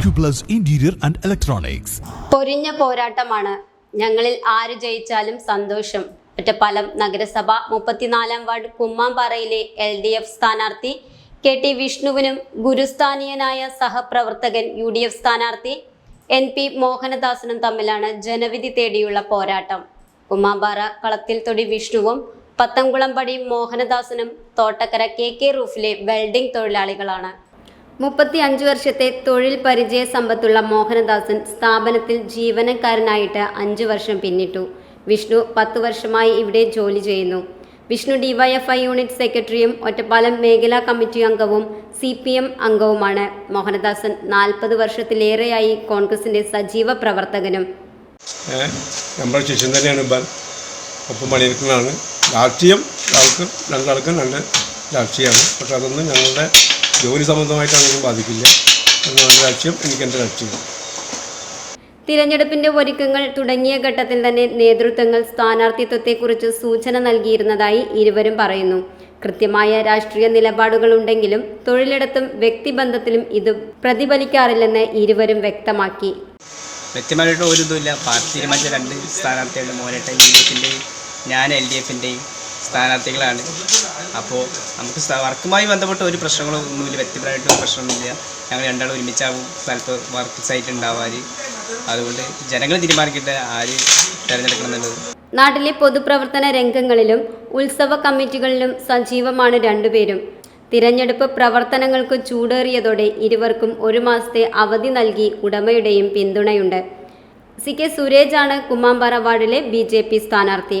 Acuplus interior and Electronics. പൊരിഞ്ഞ പോരാട്ടമാണ്. ഞങ്ങളിൽ ആര് ജയിച്ചാലും സന്തോഷം. ഒറ്റപ്പാലം നഗരസഭ മുപ്പത്തിനാലാം വാർഡ് കുമ്മാമ്പാറയിലെ എൽ ഡി എഫ് സ്ഥാനാർത്ഥി കെ ടി വിഷ്ണുവിനും ഗുരുസ്ഥാനീയനായ സഹപ്രവർത്തകൻ യു ഡി എഫ് സ്ഥാനാർത്ഥി എൻ പി മോഹനദാസനും തമ്മിലാണ് ജനവിധി തേടിയുള്ള പോരാട്ടം. കുമ്മാമ്പാറ കളത്തിൽ തൊടി വിഷ്ണുവും പത്തംകുളംപടി മോഹനദാസനും തോട്ടക്കര കെ കെ റൂഫിലെ വെൽഡിംഗ് തൊഴിലാളികളാണ്. മുപ്പത്തി അഞ്ച് വർഷത്തെ തൊഴിൽ പരിചയ സമ്പത്തുള്ള മോഹനദാസൻ സ്ഥാപനത്തിൽ ജീവനക്കാരനായിട്ട് അഞ്ച് വർഷം പിന്നിട്ടു. വിഷ്ണു പത്ത് വർഷമായി ഇവിടെ ജോലി ചെയ്യുന്നു. വിഷ്ണു ഡിവൈഎഫ്ഐ യൂണിറ്റ് സെക്രട്ടറിയും ഒറ്റപ്പാലം മേഖലാ കമ്മിറ്റി അംഗവും സി പി എം അംഗവുമാണ്. മോഹനദാസൻ നാൽപ്പത് വർഷത്തിലേറെയായി കോൺഗ്രസിന്റെ സജീവ പ്രവർത്തകനും. നമ്മുടെ ശിഷ്യൻ തന്നെയാണ് ഒപ്പം പണിയെടുക്കുന്നതാണ്. രാഷ്ട്രീയം രണ്ടാൾക്കും രണ്ട് രാഷ്ട്രീയമാണ്. പക്ഷെ അതൊന്നും ഞങ്ങളുടെ ജോലി സംബന്ധമായിട്ട് അതൊന്നും ബാധിക്കില്ല. എന്നാണ് ലക്ഷ്യം എനിക്ക് എന്റെ ലക്ഷ്യം തിരഞ്ഞെടുപ്പിന്റെ ഒരുക്കങ്ങൾ തുടങ്ങിയ ഘട്ടത്തിൽ തന്നെ നേതൃത്വങ്ങൾ സ്ഥാനാർത്ഥിത്വത്തെക്കുറിച്ച് സൂചന നൽകിയിരുന്നതായി ഇരുവരും പറയുന്നു. കൃത്യമായ രാഷ്ട്രീയ നിലപാടുകളുണ്ടെങ്കിലും തൊഴിലിടത്തും വ്യക്തിബന്ധത്തിലും ഇത് പ്രതിഫലിക്കാറില്ലെന്ന് ഇരുവരും വ്യക്തമാക്കി. വ്യക്തമായിട്ട് ഒരു ഇതുമില്ല. പാർട്ടി തീരുമാനിച്ച രണ്ട് സ്ഥാനാർത്ഥികളുടെ മോനേട്ട യു ഡി എഫിന്റെയും ഞാൻ എൽ ഡി എഫിന്റെയും സ്ഥാനാർത്ഥികളാണ്. അപ്പോൾ നമുക്ക് വർക്കുമായി ബന്ധപ്പെട്ട ഒരു പ്രശ്നങ്ങളോ ഒന്നുമില്ല. വ്യക്തിപരമായിട്ട് ഒരു പ്രശ്നമൊന്നുമില്ല. ഞങ്ങൾ രണ്ടാളും ഒരുമിച്ചാവും സ്ഥലത്ത് വർക്ക് സൈറ്റ് ഉണ്ടാവാൻ അതുകൊണ്ട് ജനങ്ങൾ തീരുമാനിക്കട്ടെ ആര് തിരഞ്ഞെടുക്കണം എന്നുള്ളത്. നാട്ടിലെ പൊതുപ്രവർത്തന രംഗങ്ങളിലും ഉത്സവ കമ്മിറ്റികളിലും സജീവമാണ് രണ്ടുപേരും. തിരഞ്ഞെടുപ്പ് പ്രവർത്തനങ്ങൾക്ക് ചൂടേറിയതോടെ ഇരുവർക്കും ഒരു മാസത്തെ അവധി നൽകി ഉടമയുടെയും പിന്തുണയുണ്ട്. സി കെ സുരേജാണ് കുമ്മാമ്പാറ വാർഡിലെ ബി ജെ പി സ്ഥാനാർത്ഥി.